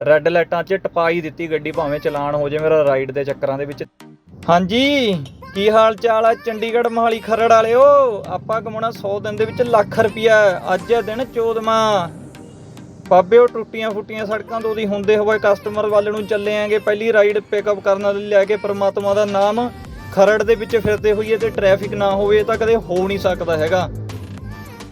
Red ਲਾਈਟਾਂ 'ਚ ਟਪਾਈ ਦਿੱਤੀ ਗੱਡੀ ਭਾਵੇਂ ਚਲਾਨ ਹੋ ਜਾਵੇ ਮੇਰਾ ਰਾਈਡ ਦੇ ਚੱਕਰਾਂ ਦੇ ਵਿੱਚ। ਹਾਂਜੀ, ਕੀ ਹਾਲ ਚਾਲ ਆ ਚੰਡੀਗੜ੍ਹ ਮੋਹਾਲੀ ਖਰੜ ਵਾਲਿਓ? ਆਪਾਂ ਕਮਾਉਣਾ 100 ਦਿਨ ਦੇ ਵਿੱਚ ਲੱਖ ਰੁਪਿਆ ਅੱਜ ਹੈ ਦਿਨ 14ਵਾਂ ਬਾਬੇ ਉਹ ਟੁੱਟੀਆਂ ਫੁੱਟੀਆਂ ਸੜਕਾਂ ਤੋਂ ਦੀ ਹੁੰਦੇ ਹੋਏ ਕਸਟਮਰ ਵੱਲ ਨੂੰ ਚੱਲੇ ਆਂਗੇ। ਪਹਿਲੀ ਰਾਈਡ ਪਿਕਅਪ ਕਰਨ ਲਈ ਲੈ ਕੇ ਪ੍ਰਮਾਤਮਾ ਦਾ ਨਾਮ। ਖਰੜ ਦੇ ਵਿੱਚ ਫਿਰਦੇ ਹੋਈਏ ਤੇ ਟ੍ਰੈਫਿਕ ਨਾ ਹੋਵੇ ਤਾਂ ਕਦੇ ਹੋ ਨਹੀਂ ਸਕਦਾ ਹੈਗਾ।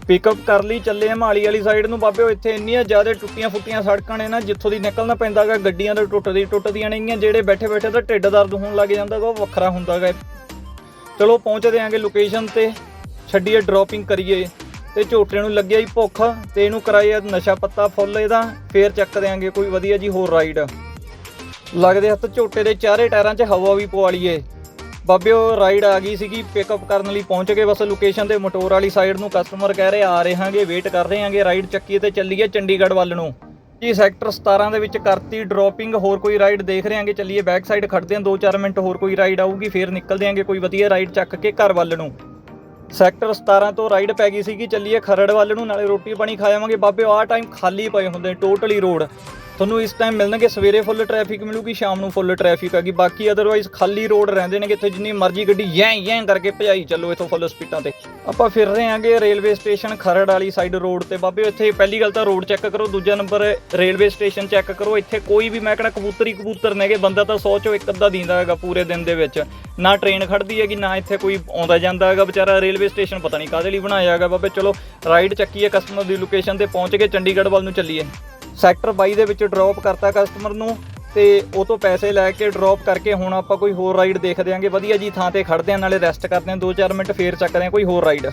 ਪਿਕਅਪ ਕਰ ਲਈ, ਚੱਲੇ ਆ ਮਾਲੀ ਵਾਲੀ ਸਾਈਡ ਨੂੰ। ਬਾਬਿਓ ਇੱਥੇ ਇੰਨੀਆਂ ਜ਼ਿਆਦਾ ਟੁੱਟੀਆਂ ਫੁੱਟੀਆਂ ਸੜਕਾਂ ਨੇ ਨਾ, ਜਿੱਥੋਂ ਦੀ ਨਿਕਲਣਾ ਪੈਂਦਾਗਾ, ਗੱਡੀਆਂ ਦੇ ਟੁੱਟਦੀ, ਟੁੱਟਦੀਆਂ ਨੇਗੀਆਂ ਜਿਹੜੇ ਬੈਠੇ ਬੈਠੇ ਤਾਂ ਢਿੱਡ ਦਰਦ ਹੋਣ ਲੱਗ ਜਾਂਦਾਗਾ, ਉਹ ਵੱਖਰਾ ਹੁੰਦਾਗਾ। ਚਲੋ, ਪਹੁੰਚਦੇ ਆਂਗੇ ਲੋਕੇਸ਼ਨ ਤੇ। ਛੱਡੀਏ ਡ੍ਰੌਪਿੰਗ ਕਰੀਏ। ਤੇ ਝੋਟੇ ਨੂੰ ਲੱਗਿਆ ਹੀ ਭੁੱਖ, ਤੇ ਇਹਨੂੰ ਕਰਾਇਆ ਨਸ਼ਾ ਪੱਤਾ ਫੁੱਲ ਇਹਦਾ। ਫੇਰ ਚੱਕ ਦਿਆਂਗੇ ਕੋਈ ਵਧੀਆ ਜੀ ਹੋਰ ਰਾਈਡ ਲੱਗਦੇ ਹੱਥ ਝੋਟੇ ਦੇ ਚਾਰੇ ਟਾਇਰਾਂ 'ਚ ਹਵਾ ਵੀ ਪਵਾ ਲਈਏ। ਬਾਬੇ ਉਹ ਰਾਈਡ ਆ ਗਈ ਸੀਗੀ ਪਿਕਅਪ ਕਰਨ ਲਈ ਪਹੁੰਚ ਗਏ। ਬਸ ਲੋਕੇਸ਼ਨ ਤੇ ਮਟੋਰ ਵਾਲੀ ਸਾਈਡ ਨੂੰ ਕਸਟਮਰ ਕਹਿ ਰਹੇ, ਆ ਰਹੇ ਹਾਂਗੇ ਵੇਟ ਕਰ ਰਹੇ ਹਾਂਗੇ ਰਾਈਡ ਚੱਕੀ ਤੇ ਚੱਲੀਏ ਚੰਡੀਗੜ੍ਹ ਵੱਲ ਨੂੰ। ਜੀ ਸੈਕਟਰ 17 ਦੇ ਵਿੱਚ ਕਰਤੀ ਡ੍ਰੌਪਿੰਗ ਹੋਰ ਕੋਈ ਰਾਈਡ ਦੇਖ ਰਹੇ ਹਾਂਗੇ? ਚੱਲੀਏ ਬੈਕ ਸਾਈਡ ਖੜਦੇ ਹਾਂ 2-4 ਮਿੰਟ ਹੋਰ ਕੋਈ ਰਾਈਡ ਆਊਗੀ, ਫੇਰ ਨਿਕਲਦੇ ਹਾਂਗੇ ਕੋਈ ਵਧੀਆ ਰਾਈਡ ਚੱਕ ਕੇ ਘਰ ਵੱਲ ਨੂੰ। ਸੈਕਟਰ 17 ਤੋਂ ਰਾਈਡ ਪੈ ਗਈ ਸੀਗੀ, ਚੱਲੀਏ ਖਰੜ ਵੱਲ ਨੂੰ, ਨਾਲੇ ਰੋਟੀ ਪਾਣੀ ਖਾ ਜਾਵਾਂਗੇ ਬਾਬੇ ਆਹ ਟਾਈਮ ਖਾਲੀ ਪਏ ਹੁੰਦੇ ਟੋਟਲੀ ਰੋਡ ਤੁਹਾਨੂੰ ਇਸ ਟਾਈਮ ਮਿਲਣਗੇ, ਸਵੇਰੇ ਫੁੱਲ ਟ੍ਰੈਫਿਕ ਮਿਲੂਗੀ, ਸ਼ਾਮ ਨੂੰ ਫੁੱਲ ਟ੍ਰੈਫਿਕ ਹੈਗੀ ਬਾਕੀ ਅਦਰਵਾਈਜ਼ ਖਾਲੀ ਰੋਡ ਰਹਿੰਦੇ ਨੇ ਇੱਥੇ ਜਿੰਨੀ ਮਰਜ਼ੀ ਗੱਡੀ ਯੈਂ ਯੈਂ ਕਰਕੇ ਭਜਾਈ ਚੱਲੋ ਇੱਥੋਂ ਫੁੱਲ ਸਪੀਡਾਂ ਤੇ। ਆਪਾਂ ਫਿਰ ਰਹੇ ਹਾਂਗੇ ਰੇਲਵੇ ਸਟੇਸ਼ਨ ਖਰੜ ਵਾਲੀ ਸਾਈਡ ਰੋਡ ਤੇ। ਬਾਬੇ, ਇੱਥੇ ਪਹਿਲੀ ਗੱਲ ਤਾਂ ਰੋਡ ਚੈੱਕ ਕਰੋ, ਦੂਜਾ ਨੰਬਰ ਰੇਲਵੇ ਸਟੇਸ਼ਨ ਚੈੱਕ ਕਰੋ। ਇੱਥੇ ਕੋਈ ਵੀ, ਮੈਂ ਕਹਿੰਦਾ ਕਬੂਤਰੀ ਕਬੂਤਰ ਨੇਗੇ, ਬੰਦਾ ਤਾਂ 100 ਚੋਂ ਇੱਕ ਅੱਧਾ ਦਿੰਦਾ ਹੈਗਾ ਪੂਰੇ ਦਿਨ ਦੇ ਵਿੱਚ। ਨਾ ਟ੍ਰੇਨ ਖੜਦੀ ਹੈਗੀ, ਨਾ ਇੱਥੇ ਕੋਈ ਆਉਂਦਾ ਜਾਂਦਾ ਹੈਗਾ। ਵਿਚਾਰਾ ਰੇਲਵੇ ਸਟੇਸ਼ਨ ਪਤਾ ਨਹੀਂ ਕਾਹਦੇ ਲਈ ਬਣਾਇਆ ਹੈਗਾ। ਬਾਬੇ, ਚਲੋ ਰਾਈਡ ਚੱਕੀਏ ਕਸਟਮਰ ਦੀ ਲੋਕੇਸ਼ਨ ਤੇ, ਪਹੁੰਚ ਕੇ ਚੰਡੀਗੜ੍ਹ ਵੱਲ ਨੂੰ ਚੱਲੀਏ। ਸੈਕਟਰ 22 ਦੇ ਵਿੱਚ ਡ੍ਰੌਪ ਕਰਤਾ ਕਸਟਮਰ ਨੂੰ ਤੇ ਉਹ ਤੋਂ ਪੈਸੇ ਲੈ ਕੇ ਡ੍ਰੌਪ ਕਰਕੇ ਹੁਣ ਆਪਾਂ ਕੋਈ ਹੋਰ ਰਾਈਡ ਦੇਖਦੇ ਆਂਗੇ। ਵਧੀਆ ਜੀ ਥਾਂ ਤੇ ਖੜਦੇ ਆਂ, ਨਾਲੇ ਰੈਸਟ ਕਰਦੇ ਆਂ। 2-4 ਮਿੰਟ ਫੇਰ ਚੱਕਦੇ ਆਂ ਕੋਈ ਹੋਰ ਰਾਈਡ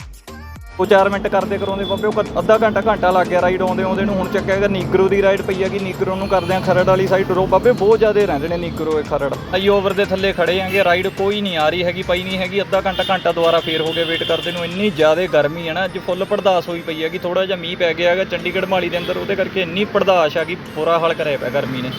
ਉਹ 4 ਮਿੰਟ ਕਰਦੇ ਕਰਾਉਂਦੇ ਬਾਬੇ, ਉਹ ਕ- ਅੱਧਾ ਘੰਟਾ ਘੰਟਾ ਲੱਗ ਗਿਆ ਰਾਈਡ ਆਉਂਦੇ ਆਉਂਦੇ ਨੂੰ, ਹੁਣ ਚੱਕਿਆ ਹੈਗਾ ਨੀਗਰੋ ਦੀ ਰਾਈਡ ਪਈ ਹੈਗੀ, ਨੀਗਰੋ ਨੂੰ ਕਰਦੇ ਆਂ ਖਰੜ ਵਾਲੀ ਸਾਈਡ ਰੋ ਬਾਬੇ ਬਹੁਤ ਜ਼ਿਆਦੇ ਰਹਿੰਦੇ ਨੇ ਨੀਗਰੋ ਇਹ ਖਰੜ। ਆਈ ਓਵਰ ਦੇ ਥੱਲੇ ਖੜੇ ਆਂਗੇ ਰਾਈਡ ਕੋਈ ਨਹੀਂ ਆ ਰਹੀ ਹੈਗੀ, ਪਈ ਨਹੀਂ ਹੈਗੀ, ਅੱਧਾ ਘੰਟਾ ਘੰਟਾ ਦੁਬਾਰਾ ਫੇਰ ਹੋ ਗਿਆ ਵੇਟ ਕਰਦੇ ਨੂੰ, ਇੰਨੀ ਜ਼ਿਆਦੇ ਗਰਮੀ ਹੈ ਨਾ, ਅੱਜ ਫੁੱਲ ਪੜਦਾਸ ਹੋਈ ਪਈ ਹੈਗੀ ਥੋੜਾ ਜਿਹਾ ਮੀਂਹ ਪੈ ਗਿਆ ਹੈਗਾ, ਚੰਡੀਗੜ੍ਹ ਮਾਲੀ ਦੇ ਅੰਦਰ, ਉਹਦੇ ਕਰਕੇ ਇੰਨੀ ਪੜਦਾਸ਼ ਆ ਹੈਗੀ, ਬੁਰਾ ਹਾਲ ਕਰਿਆ ਪਿਆ ਗਰਮੀ ਨੇ।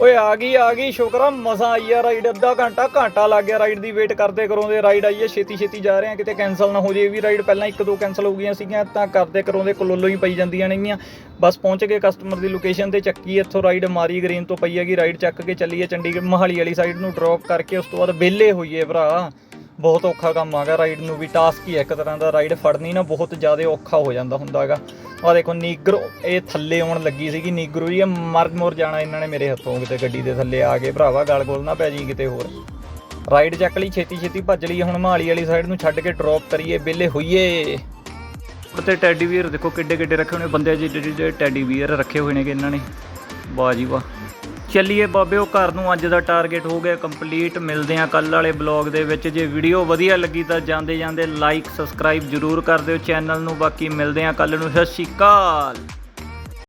ਓਏ ਆ ਗਈ ਆ ਗਈ, ਸ਼ੁਕਰਾ ਮਸਾ ਆਈ ਆ ਰਾਈਡ ਅੱਧਾ ਘੰਟਾ ਘੰਟਾ ਲੱਗ ਗਿਆ ਰਾਈਡ ਦੀ ਵੇਟ ਕਰਦੇ ਕਰਾਉਂਦੇ ਰਾਈਡ ਆਈ ਹੈ ਛੇਤੀ ਛੇਤੀ ਜਾ ਰਹੇ ਆ, ਕਿਤੇ ਕੈਨਸਲ ਨਾ ਹੋ ਜੇ ਵੀ ਰਾਈਡ ਪਹਿਲਾਂ ਇੱਕ ਦੋ ਕੈਨਸਲ ਹੋ ਗਈਆਂ ਸੀਗੀਆਂ, ਤਾਂ ਕਰਦੇ ਕਰਾਉਂਦੇ ਕਲੋਲੋ ਹੀ ਪਈ ਜਾਂਦੀਆਂ ਨੇਗੀਆਂ। ਬਸ ਪਹੁੰਚ ਗਏ ਕਸਟਮਰ ਦੀ ਲੋਕੇਸ਼ਨ ਤੇ, ਚੱਕੀ ਇੱਥੋਂ ਰਾਈਡ ਮਾਰੀ ਗ੍ਰੀਨ ਤੋਂ ਪਈ ਹੈਗੀ ਰਾਈਡ ਚੱਕ ਕੇ ਚੱਲੀਏ ਚੰਡੀਗੜ੍ਹ ਮਹਾਲੀ ਵਾਲੀ ਸਾਈਡ ਨੂੰ ਡ੍ਰੌਪ ਕਰਕੇ, ਉਸ ਤੋਂ ਬਾਅਦ ਵਿਹਲੇ ਹੋਈਏ ਭਰਾ। ਬਹੁਤ ਔਖਾ ਕੰਮ ਆਗਾ ਰਾਈਡ ਨੂੰ ਵੀ ਟਾਸਕ ਹੀ ਹੈ ਇੱਕ ਤਰ੍ਹਾਂ ਦਾ ਰਾਈਡ ਫੜਨੀ ਨਾ ਬਹੁਤ ਜ਼ਿਆਦਾ ਔਖਾ ਹੋ ਜਾਂਦਾ ਹੁੰਦਾ ਹੈਗਾ। ਆ ਦੇਖੋ, ਨੀਗਰੋ, ਇਹ ਥੱਲੇ ਆਉਣ ਲੱਗੀ ਸੀਗੀ। ਨੀਗਰੋ ਜੀ ਇਹ ਮਰ ਮੁਰ ਜਾਣਾ ਇਹਨਾਂ ਨੇ ਮੇਰੇ ਹੱਥੋਂ ਕਿਤੇ ਗੱਡੀ ਦੇ ਥੱਲੇ ਆ ਕੇ। ਭਰਾਵਾ, ਗਲ ਗੋਲ ਨਾ ਪੈ ਜੀ ਕਿਤੇ ਹੋਰ। ਰਾਈਡ ਚੱਕ ਲਈ, ਛੇਤੀ ਛੇਤੀ ਭੱਜ ਲਈ। ਹੁਣ ਮਹਾਲੀ ਵਾਲੀ ਸਾਈਡ ਨੂੰ ਛੱਡ ਕੇ ਡ੍ਰੌਪ ਕਰੀਏ। ਵਿਹਲੇ ਹੋਈਏ। ਤੇ ਟੈਡੀ ਵੀਅਰ ਦੇਖੋ ਕਿੱਡੇ ਕਿੱਡੇ ਰੱਖੇ ਹੋਣੇ। ਬੰਦੇ ਜਿਹੜੇ ਜਿਹੜੇ ਟੈਡੀ ਵੀਰ ਰੱਖੇ ਹੋਏ ਨੇਗੇ ਇਹਨਾਂ ਨੇ। ਵਾਹ ਜੀ ਵਾਹ। ਚੱਲੀਏ ਬਾਬੇ ਘਰ ਨੂੰ ਅੱਜ ਦਾ ਟਾਰਗੇਟ ਹੋ ਗਿਆ ਕੰਪਲੀਟ ਮਿਲਦੇ ਆ ਕੱਲ ਵਾਲੇ ਬਲੌਗ ਦੇ ਵਿੱਚ। ਜੇ ਵੀਡੀਓ ਵਧੀਆ ਲੱਗੀ ਤਾਂ ਜਾਂਦੇ ਜਾਂਦੇ ਲਾਈਕ ਸਬਸਕ੍ਰਾਈਬ ਜਰੂਰ ਕਰ ਦਿਓ ਚੈਨਲ ਨੂੰ। ਬਾਕੀ ਮਿਲਦੇ ਆ ਕੱਲ ਨੂੰ। ਸਤਿ ਸ਼੍ਰੀ ਅਕਾਲ।